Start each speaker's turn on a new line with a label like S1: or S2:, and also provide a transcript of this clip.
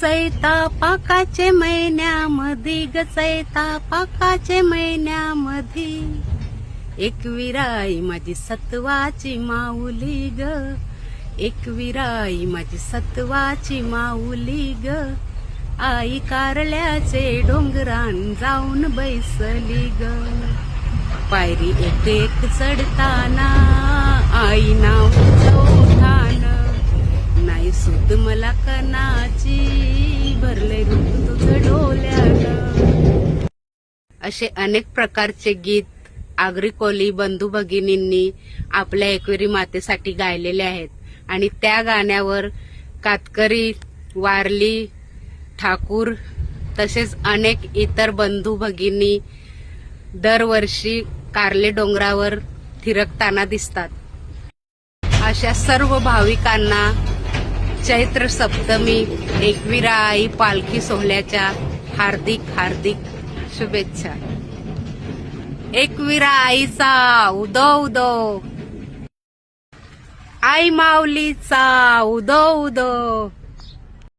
S1: चैता पाकाचे महिन्यामधी ग चैता पाकाचे महिन्यामध्ये एक विराई माझी सत्वाची माऊली ग. एक विराई माझी सत्वाची माऊली ग. आई कारल्याचे डोंगरान जाऊन बैसली ग. पायरी एक एक चढताना आई नाव उठान नाही सुद मला कनाची असे अनेक प्रकारचे गीत आगरी कोली बंधू भगिनींनी आपल्या एकविरी मातेसाठी गायलेले आहेत. आणि त्या गाण्यावर कातकरी वारली ठाकूर तसेच अनेक इतर बंधू भगिनी दरवर्षी कारले डोंगरावर थिरकताना दिसतात. अशा सर्व भाविकांना चैत्र सप्तमी एकविरा आई पालखी सोहळ्याच्या हार्दिक हार्दिक शुभेच्छा. एकविरा आईचा उदो उदो. आई माऊलीचा उदो उदो.